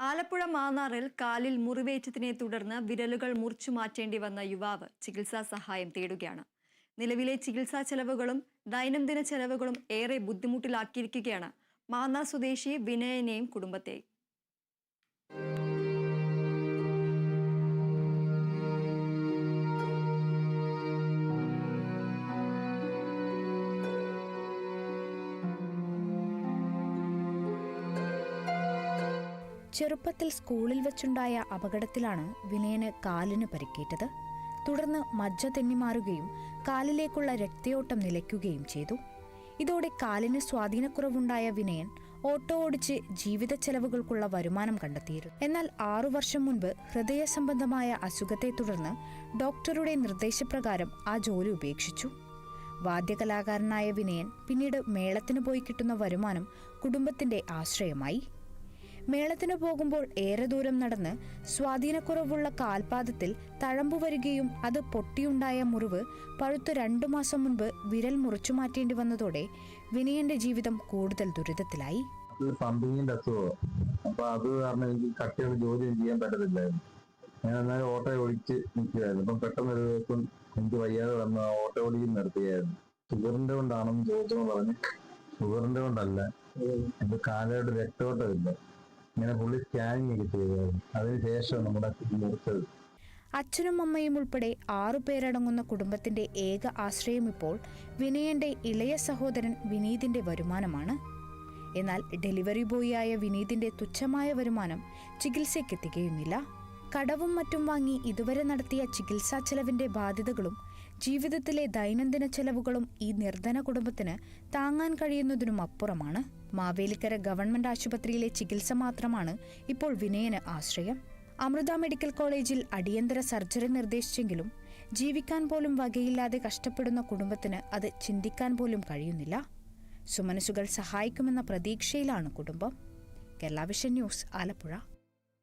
ആലപ്പുഴ മാന്നാറിൽ കാലിൽ മുറിവേറ്റതിനെ തുടർന്ന് വിരലുകൾ മുറിച്ചു മാറ്റേണ്ടി വന്ന യുവാവ് ചികിത്സാ സഹായം തേടുകയാണ്. നിലവിലെ ചികിത്സാ ചെലവുകളും ദൈനംദിന ചെലവുകളും ഏറെ ബുദ്ധിമുട്ടിലാക്കിയിരിക്കുകയാണ് മാന്നാർ സ്വദേശി വിനയനെയും കുടുംബത്തെയും ചെറുപ്പത്തിൽ സ്കൂളിൽ വെച്ചുണ്ടായ അപകടത്തിലാണ് വിനയന് കാലിന് പരിക്കേറ്റത്. തുടർന്ന് മജ്ജ തെന്നിമാറുകയും കാലിലേക്കുള്ള രക്തയോട്ടം നിലയ്ക്കുകയും ചെയ്തു. ഇതോടെ കാലിന് സ്വാധീനക്കുറവുണ്ടായ വിനയൻ ഓട്ടോ ഓടിച്ച് ജീവിത ചെലവുകൾക്കുള്ള വരുമാനം കണ്ടെത്തിയിരുന്നു. എന്നാൽ ആറു വർഷം മുൻപ് ഹൃദയ സംബന്ധമായ അസുഖത്തെ തുടർന്ന് ഡോക്ടറുടെ നിർദ്ദേശപ്രകാരം ആ ജോലി ഉപേക്ഷിച്ചു. വാദ്യകലാകാരനായ വിനയൻ പിന്നീട് മേളത്തിന് പോയി കിട്ടുന്ന വരുമാനം കുടുംബത്തിന്റെ ആശ്രയമായി. മേളത്തിന് പോകുമ്പോൾ ഏറെ ദൂരം നടന്ന് സ്വാധീനക്കുറവുള്ള കാൽപാദത്തിൽ തഴമ്പു വരികയും അത് പൊട്ടിയുണ്ടായ മുറിവ് പഴുത്തു രണ്ടു മാസം മുൻപ് വിരൽ മുറിച്ചു മാറ്റേണ്ടി വന്നതോടെ വിനയന്റെ ജീവിതം കൂടുതൽ ദുരിതത്തിലായി. ഇത് പമ്പിങ്ങിന്റെ അസുഖം. അപ്പൊ അത് കാരണം എനിക്ക് ജോലി ചെയ്യാൻ പറ്റത്തില്ലായിരുന്നു. ഞാൻ എന്നാലും ഓട്ടോ ഓടിച്ച് നിൽക്കുകയായിരുന്നു. അപ്പം പെട്ടെന്ന് ഒരു ദിവസം എനിക്ക് വയ്യാതെ വന്ന് ഓട്ടോ ഓടിച്ച് നിർത്തിയായിരുന്നു. ഷുഗറിന്റെ കൊണ്ടാണെന്ന് ചോദിച്ചോ പറഞ്ഞു. ഷുഗറിന്റെ കൊണ്ടല്ല. എന്റെ കാലയുടെ രക്തോട്ടമില്ല. ഇങ്ങനെ പുള്ളി സ്കാനിങ് ഒക്കെ ചെയ്തായിരുന്നു. അതിനുശേഷം നമ്മുടെ നിർത്തത് അച്ഛനും അമ്മയും ഉൾപ്പെടെ ആറു പേരടങ്ങുന്ന കുടുംബത്തിന്റെ ഏക ആശ്രയം ഇപ്പോൾ വിനയന്റെ ഇളയ സഹോദരൻ വിനീതിന്റെ വരുമാനമാണ്. എന്നാൽ ഡെലിവറി ബോയിയായ വിനീതിന്റെ തുച്ഛമായ വരുമാനം ചികിത്സയ്ക്ക് കടവും മറ്റും വാങ്ങി ഇതുവരെ നടത്തിയ ചികിത്സാ ചെലവിന്റെ ബാധ്യതകളും ജീവിതത്തിലെ ദൈനംദിന ചെലവുകളും ഈ നിർധന കുടുംബത്തിന് താങ്ങാൻ കഴിയുന്നതിനും അപ്പുറമാണ്. മാവേലിക്കര ഗവൺമെന്റ് ആശുപത്രിയിലെ ചികിത്സ മാത്രമാണ് ഇപ്പോൾ വിനയന് ആശ്രയം. അമൃത മെഡിക്കൽ കോളേജിൽ അടിയന്തര സർജറി നിർദ്ദേശിച്ചെങ്കിലും ജീവിക്കാൻ പോലും വകയില്ലാതെ കഷ്ടപ്പെടുന്ന കുടുംബത്തിന് അത് ചിന്തിക്കാൻ പോലും കഴിയുന്നില്ല. സുമനസുകൾ സഹായിക്കുമെന്ന പ്രതീക്ഷയിലാണ് കുടുംബം. Kerala vision news Alappuzha.